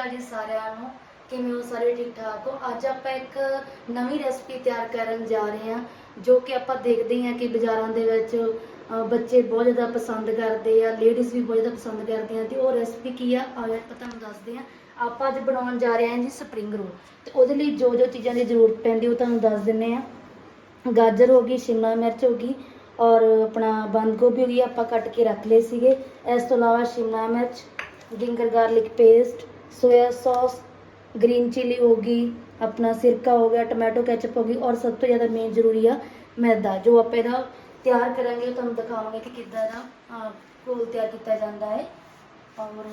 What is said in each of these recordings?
ਅਕਾਲ ਜੀ ਸਾਰਿਆਂ ਨੂੰ, ਕਿਵੇਂ ਹੋ ਸਾਰੇ ਠੀਕ ਠਾਕ ਹੋ? ਅੱਜ ਆਪਾਂ ਇੱਕ ਨਵੀਂ ਰੈਸਪੀ ਤਿਆਰ ਕਰਨ ਜਾ ਰਹੇ ਹਾਂ, ਜੋ ਕਿ ਆਪਾਂ ਦੇਖਦੇ ਹਾਂ ਕਿ ਬਾਜ਼ਾਰਾਂ ਦੇ ਵਿੱਚ ਬੱਚੇ ਬਹੁਤ ਜ਼ਿਆਦਾ ਪਸੰਦ ਕਰਦੇ ਆ ਲੇਡੀਜ਼ ਵੀ ਬਹੁਤ ਜ਼ਿਆਦਾ ਪਸੰਦ ਕਰਦੀਆਂ ਤੇ ਉਹ ਰੈਸਪੀ ਕੀ ਆ? ਆਓ ਆਪਾਂ ਤੁਹਾਨੂੰ ਦੱਸਦੇ ਹਾਂ। ਆਪਾਂ ਅੱਜ ਬਣਾਉਣ ਜਾ ਰਹੇ ਹਾਂ ਜੀ ਸਪਰਿੰਗ ਰੋਲ ਤੇ ਉਹਦੇ ਲਈ ਜੋ ਜੋ ਚੀਜ਼ਾਂ ਦੀ ਜ਼ਰੂਰਤ ਪੈਂਦੀ ਉਹ ਤੁਹਾਨੂੰ ਦੱਸ ਦਿੰਨੇ ਆ ਗਾਜਰ ਹੋ ਗਈ, ਸ਼ਿਮਲਾ ਮਿਰਚ ਹੋ ਗਈ, ਔਰ ਆਪਣਾ ਬੰਦ ਗੋਭੀ ਹੋ ਗਈ, ਆਪਾਂ ਕੱਟ ਕੇ ਰੱਖ ਲਏ ਸੀਗੇ। ਇਸ ਤੋਂ ਇਲਾਵਾ ਸ਼ਿਮਲਾ ਮਿਰਚ ginger garlic paste soya sauce green chilli ਹੋ ਗਈ, ਆਪਣਾ ਸਿਰਕਾ ਹੋ ਗਿਆ ਟੋਮੈਟੋ ਕੈਚਪ ਹੋ ਗਈ ਔਰ ਸਭ ਤੋਂ ਜ਼ਿਆਦਾ ਮੇਨ ਜ਼ਰੂਰੀ ਆ ਮੈਦਾ, ਜੋ ਆਪਾਂ ਇਹਦਾ ਤਿਆਰ ਕਰਾਂਗੇ, ਉਹ ਤੁਹਾਨੂੰ ਦਿਖਾਵਾਂਗੇ ਕਿ ਕਿੱਦਾਂ ਦਾ ਘੋਲ ਤਿਆਰ ਕੀਤਾ ਜਾਂਦਾ ਹੈ ਔਰ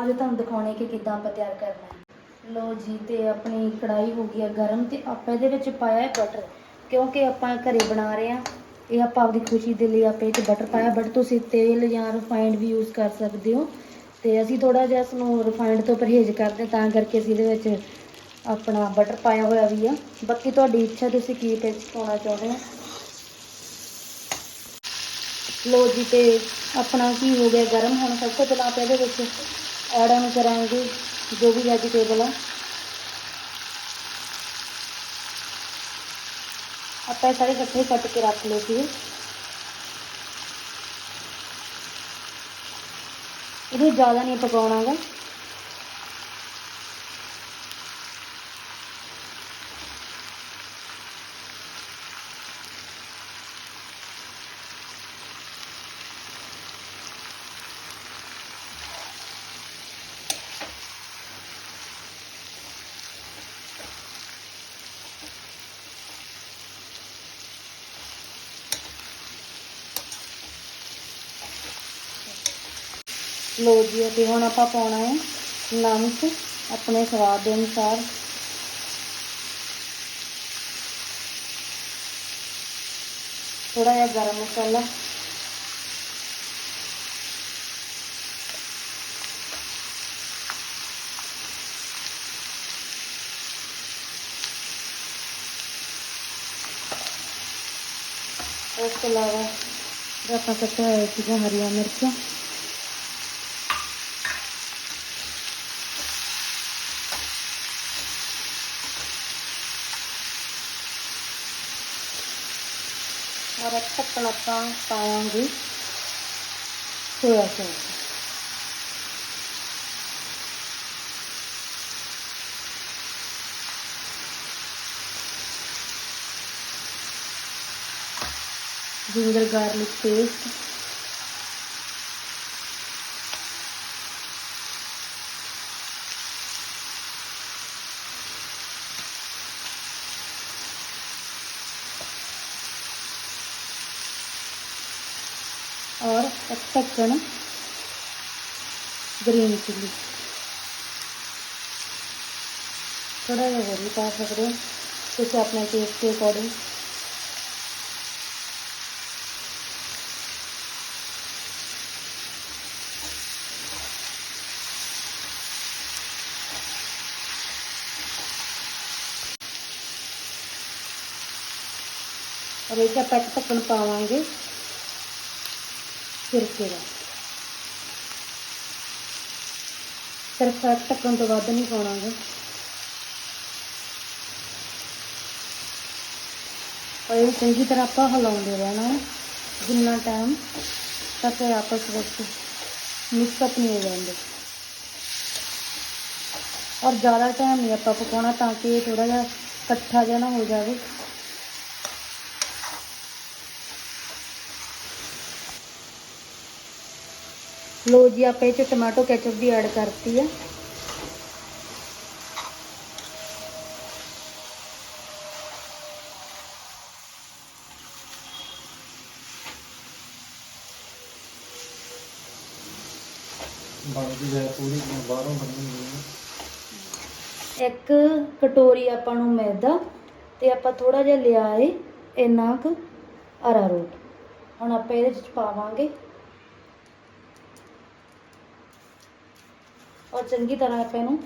ਅੱਜ ਤੁਹਾਨੂੰ ਦਿਖਾਉਣੇ ਕਿ ਕਿੱਦਾਂ ਆਪਾਂ ਤਿਆਰ ਕਰਨਾ ਹੈ। ਲੋ ਜੀ, ਤੇ ਆਪਣੀ ਕੜਾਈ ਹੋ ਗਈ ਆ ਗਰਮ ਤੇ ਆਪਾਂ ਇਹਦੇ ਵਿੱਚ ਪਾਇਆ ਹੈ ਬਟਰ ਕਿਉਂਕਿ ਆਪਾਂ ਘਰੇ ਬਣਾ ਰਹੇ ਆ ਇਹ ਆਪਾਂ ਆਪਦੀ ਖੁਸ਼ੀ ਦੇ ਲਈ ਆਪਾਂ ਇਹ 'ਚ ਬਟਰ ਪਾਇਆ ਬਟ ਤੁਸੀਂ ਤੇਲ ਜਾਂ ਰਿਫਾਈਨਡ ਵੀ ਯੂਜ਼ ਕਰ ਸਕਦੇ ਹੋ। ਤੇ ਅਸੀਂ ਥੋੜਾ ਜਿਹਾ ਇਸ ਨੂੰ ਰਿਫਾਈਨਡ ਤੋਂ ਪਰਹੇਜ਼ ਕਰਦੇ ਤਾਂ ਕਰਕੇ ਅਸੀਂ ਇਹਦੇ ਵਿੱਚ ਆਪਣਾ ਬਟਰ ਪਾਇਆ ਹੋਇਆ ਵੀ ਆ। ਬਾਕੀ ਤੁਹਾਡੀ ਇੱਛਾ, ਤੁਸੀਂ ਕੀ ਟੇਸਟ ਪਾਉਣਾ ਚਾਹੁੰਦੇ ਹੋ? ਲੋ ਜੀ, ਤੇ ਆਪਣਾ ਕੀ ਹੋ ਗਿਆ ਗਰਮ? ਹੁਣ ਸਭ ਤੋਂ ਪਹਿਲਾਂ ਆਪਾਂ ਇਹਦੇ ਵਿੱਚ ਐਡ ਆਨ ਕਰਾਂਗੇ ਜੋ ਵੀ ਵੈਜੀਟੇਬਲ ਆ। ਆਪਾਂ ਇਹ ਸਾਰੇ ਇਕੱਠੇ ਕੱਟ ਕੇ ਰੱਖ ਲਏ ਸੀ ਇਹਨੂੰ ਜ਼ਿਆਦਾ ਨਹੀਂ ਪਕਾਉਣਾਗਾ ਲੋ ਜੀ ਤੇ ਹੁਣ ਆਪਾਂ ਪਾਉਣਾ ਹੈ ਨਮਕ ਆਪਣੇ ਸਵਾਦ ਦੇ ਅਨੁਸਾਰ। ਥੋੜਾ ਜਿਹਾ ਗਰਮ ਮਸਾਲਾ। ਉਸ ਤੋਂ ਇਲਾਵਾ ਜਿਹੜਾ ਆਪਾਂ ਕੱਟਿਆ ਹੋਇਆ ਸੀਗਾ ਹਰੀਆਂ ਮਿਰਚਾਂ। ਔਰ ਇੱਕ ਢੱਕਣ ਆਪਾਂ ਪਾਵਾਂਗੇ ਸੋਇਆ ਸੌਸ ਜਿੰਜਰ ਗਾਰਲਿਕ और एक ढक्कन ग्रीन चिली थोड़ा ਜਿਹਾ ਹੋਰ ਵੀ ਪਾ ਸਕਦੇ ਹੋ ਤੁਸੀਂ ਆਪਣੇ ਟੇਸਟ ਦੇ ਅਕੋਰਡਿੰਗ ਔਰ ਇਹ 'ਚ ਆਪਾਂ ਇੱਕ ਢੱਕਣ ਪਾਵਾਂਗੇ ਸਿਰਕੇ ਦਾ ਸਿਰਫ ਇੱਕ ਢੱਕਣ ਤੋਂ ਵੱਧ ਨਹੀਂ ਪਾਉਣਾਗਾ ਔਰ ਇਹ ਚੰਗੀ ਤਰ੍ਹਾਂ ਆਪਾਂ ਹਿਲਾਉਂਦੇ ਰਹਿਣਾ ਹੈ ਜਿੰਨਾ ਟਾਈਮ ਤੱਕ ਇਹ ਆਪਸ ਵਿੱਚ ਮਿਕਸ ਅਪ ਨਹੀਂ ਹੋ ਜਾਂਦੇ ਔਰ ਜ਼ਿਆਦਾ ਟਾਈਮ ਨਹੀਂ ਆਪਾਂ ਪਕਾਉਣਾ ਤਾਂ ਕਿ ਇਹ ਥੋੜਾ ਜਿਹਾ ਇਕੱਠਾ ਜਿਹਾ ਨਾ ਹੋ ਜਾਵੇ ਲੋ ਜੀ ਆਪਾਂ ਇਹ ਚ ਟਮਾਟੋ ਕੈਚਪ ਵੀ ਐਡ ਕਰਤੀ ਹੈ ਬਣਦੀ ਹੈ ਪੂਰੀ ਬਾਹਰੋਂ ਬਣਨੀ ਹੈ। ਇੱਕ ਕਟੋਰੀ ਆਪਾਂ ਨੂੰ ਮੈਦਾ ਤੇ ਆਪਾਂ ਥੋੜਾ ਜਿਹਾ ਲਿਆ ਏ ਇੰਨਾ ਕੁ ਅਰਾਰੋਟ। ਹੁਣ ਆਪਾਂ ਇਹਦੇ ਵਿੱਚ ਪਾਵਾਂਗੇ। और चंगी तरह पहनूँ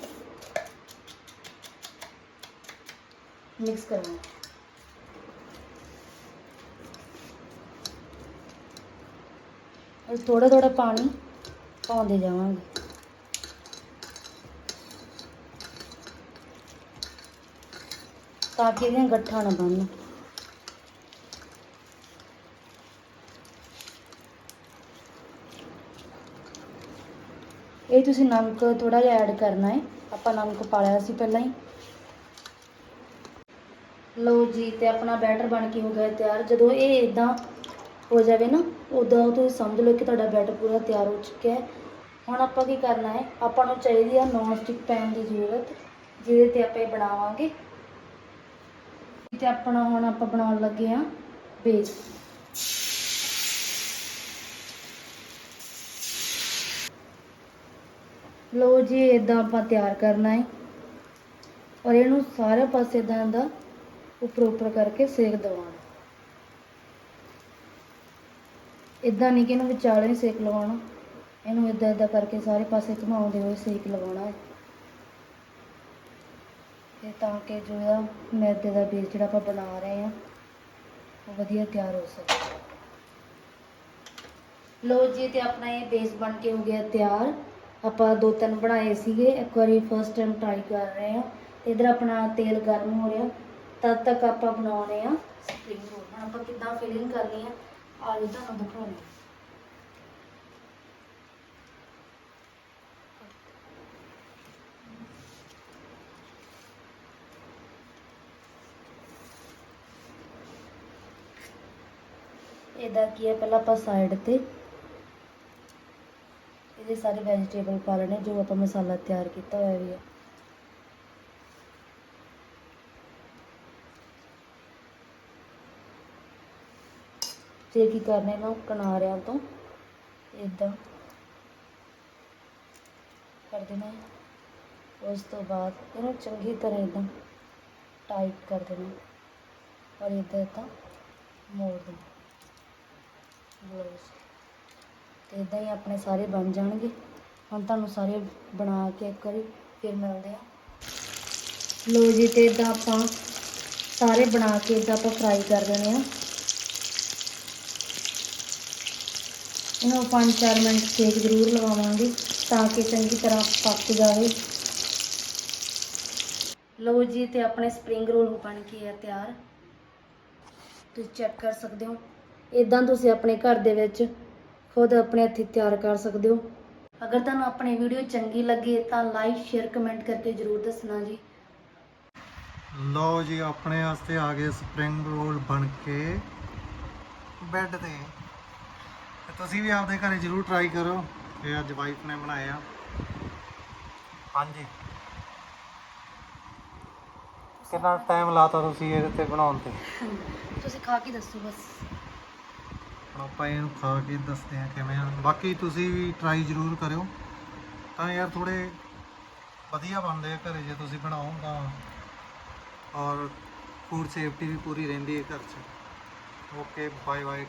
मिक्स करना है। और थोड़ा थोड़ा पानी पाते जावे ताकि गट्ठा ना बन। ਬਣਨ ਤੁਸੀਂ ਨਮਕ ਥੋੜਾ ਜਿਹਾ ਐਡ ਕਰਨਾ ਹੈ। ਆਪਾਂ ਨਮਕ ਪਾ ਲਿਆ ਸੀ ਪਹਿਲਾਂ ਹੀ। ਲਓ ਜੀ, ਤੇ ਆਪਣਾ ਬੈਟਰ ਬਣ ਕੇ ਹੋ ਗਿਆ ਤਿਆਰ। ਜਦੋਂ ਇਹ ਇਦਾਂ ਹੋ ਜਾਵੇ ਨਾ ਉਦੋਂ ਤੁਸੀਂ ਸਮਝ ਲਓ ਕਿ ਤੁਹਾਡਾ ਬੈਟਰ ਪੂਰਾ ਤਿਆਰ ਹੋ ਚੁੱਕਿਆ ਹੈ। ਹੁਣ ਆਪਾਂ ਕੀ ਕਰਨਾ ਹੈ, ਆਪਾਂ ਨੂੰ ਚਾਹੀਦੀ ਆ ਨੌਨ ਸਟਿਕ ਪੈਨ ਦੀ ਜ਼ਰੂਰਤ, ਜਿਹਦੇ ਤੇ ਆਪਾਂ ਇਹ ਬਣਾਵਾਂਗੇ। ਤੇ ਆਪਣਾ ਹੁਣ ਆਪਾਂ ਬਣਾਉਣ ਲੱਗੇ ਆ ਬੇਸ। ਲਓ ਜੀ ਇਦਾਂ ਆਪਾਂ ਤਿਆਰ ਕਰਨਾ ਹੈ ਔਰ ਇਹਨੂੰ ਸਾਰੇ ਪਾਸੇ ਇਦਾਂ ਦਾ ਉੱਪਰ ਉੱਪਰ ਕਰਕੇ ਸੇਕ ਦਵਾਉਣਾ ਇਦਾਂ ਨਹੀਂ ਕਿ ਇਹਨੂੰ ਵਿਚਾਲੇ ਸੇਕ ਲਵਾਉਣਾ। ਇਹਨੂੰ ਇਦਾਂ ਇਦਾਂ ਕਰਕੇ ਸਾਰੇ ਪਾਸੇ ਘੁਮਾਉਂਦੇ ਹੋਏ ਸੇਕ ਲਵਾਉਣਾ ਹੈ ਤੇ ਤਾਂ ਕਿ ਜੋ ਇਹਦਾ ਮੈਦੇ ਦਾ ਬੇਸ ਜਿਹੜਾ ਆਪਾਂ ਬਣਾ ਰਹੇ ਹਾਂ, ਉਹ ਵਧੀਆ ਤਿਆਰ ਹੋ ਸਕੇ। ਲੋ ਜੀ, ਤੇ ਆਪਣਾ ਇਹ ਬੇਸ ਬਣ ਕੇ ਹੋ ਗਿਆ ਤਿਆਰ। ਆਪਾਂ ਦੋ ਤਿੰਨ ਬਣਾਏ ਸੀਗੇ, ਇੱਕ ਵਾਰੀ ਫਸਟ ਟਾਈਮ ਟਰਾਈ ਕਰ ਰਹੇ ਹਾਂ। ਤੇ ਇਧਰ ਆਪਣਾ ਤੇਲ ਗਰਮ ਹੋ ਰਿਹਾ, ਤਦ ਤੱਕ ਆਪਾਂ ਬਣਾਉਣੇ ਆ ਸਪਰਿੰਗ ਰੋਲ ਹੁਣ ਆਪਾਂ ਕਿੱਦਾਂ ਫਿਲਿੰਗ ਕਰਨੀ ਆ ਆਲੂ ਤੁਹਾਨੂੰ ਦਿਖਾਉਣੀ ਇਹਦਾ ਕੀ ਹੈ, ਪਹਿਲਾਂ ਆਪਾਂ ਸਾਈਡ ਤੇ ਇਹਦੇ ਸਾਰੇ ਵੈਜੀਟੇਬਲ ਪਾ ਲੈਣੇ, ਜੋ ਆਪਾਂ ਮਸਾਲਾ ਤਿਆਰ ਕੀਤਾ ਹੋਇਆ ਵੀ ਹੈ। ਫਿਰ ਕੀ ਕਰਨਾ ਨਾ? ਕਿਨਾਰਿਆਂ ਤੋਂ ਇਦਾਂ ਕਰ ਦੇਣਾ। ਉਸ ਤੋਂ ਬਾਅਦ ਇਹਨੂੰ ਚੰਗੀ ਤਰ੍ਹਾਂ ਇਦਾਂ ਟਾਈਟ ਕਰ ਦੇਣਾ ਔਰ ਇਦਾਂ ਇਦਾਂ ਮੋੜ ਦੇਣਾ। ਬਲੋਜ਼ ਤੇ ਇਦਾਂ ਹੀ ਆਪਣੇ ਸਾਰੇ ਬਣ ਜਾਣਗੇ। ਹੁਣ ਤੁਹਾਨੂੰ ਸਾਰੇ ਬਣਾ ਕੇ ਇੱਕ ਵਾਰੀ ਫਿਰ ਮਿਲਦੇ ਆ ਲੋ ਜੀ, ਤੇ ਇਦਾਂ ਆਪਾਂ ਸਾਰੇ ਬਣਾ ਕੇ ਇਦਾਂ ਆਪਾਂ ਫਰਾਈ ਕਰ ਦੇਣੇ ਆ। ਇਹਨੂੰ 5-4 ਮਿੰਟ ਸੇਕ ਜ਼ਰੂਰ ਲਗਾਵਾਂਗੇ ਤਾਂ ਕਿ ਚੰਗੀ ਤਰ੍ਹਾਂ ਪੱਕ ਜਾਵੇ। ਲਓ ਜੀ, ਤੇ ਆਪਣੇ ਸਪਰਿੰਗ ਰੋਲ ਬਣ ਕੇ ਆ ਤਿਆਰ। ਤੁਸੀਂ ਚੈੱਕ ਕਰ ਸਕਦੇ ਹੋ। ਇਦਾਂ ਤੁਸੀਂ ਆਪਣੇ ਘਰ ਦੇ ਵਿੱਚ ਖੁਦ ਆਪਣੇ ਹੱਥੀਂ ਤਿਆਰ ਕਰ ਸਕਦੇ ਹੋ। ਅਗਰ ਤੁਹਾਨੂੰ ਆਪਣੀ ਵੀਡੀਓ ਚੰਗੀ ਲੱਗੇ ਤਾਂ ਲਾਈਕ ਸ਼ੇਅਰ ਕਮੈਂਟ ਕਰਕੇ ਜਰੂਰ ਦੱਸਣਾ ਜੀ। ਲਓ ਜੀ ਆਪਣੇ ਵਾਸਤੇ ਆ ਗਏ ਸਪਰਿੰਗ ਰੋਲ ਬਣ ਕੇ ਬੈੱਡ ਤੇ। ਤੁਸੀਂ ਵੀ ਆਪਦੇ ਘਰੇ ਜ਼ਰੂਰ ਟਰਾਈ ਕਰੋ। ਇਹ ਅੱਜ ਵਾਈਫ ਨੇ ਬਣਾਏ ਆ ਹਾਂਜੀ। ਕਿੰਨਾ ਟਾਈਮ ਲਾਤਾ ਤੁਸੀਂ ਇਹਦੇ ਤੇ ਬਣਾਉਣ ਤੇ? ਤੁਸੀਂ ਖਾ ਕੇ ਦੱਸੋ ਬਸ। ਆਪਾਂ ਇਹਨੂੰ ਖਾ ਕੇ ਦੱਸਦੇ ਆ ਕਿਵੇਂ ਆ। ਬਾਕੀ ਤੁਸੀਂ ਵੀ ਟਰਾਈ ਜ਼ਰੂਰ ਕਰਿਓ। ਤਾਂ ਯਾਰ ਥੋੜੇ ਵਧੀਆ ਬਣਦੇ ਆ ਘਰੇ, ਜੇ ਤੁਸੀਂ ਬਣਾਓ ਤਾਂ। ਔਰ ਫੂਡ ਸੇਫਟੀ ਵੀ ਪੂਰੀ ਰਹਿੰਦੀ ਹੈ ਘਰ 'ਚ। Okay bye bye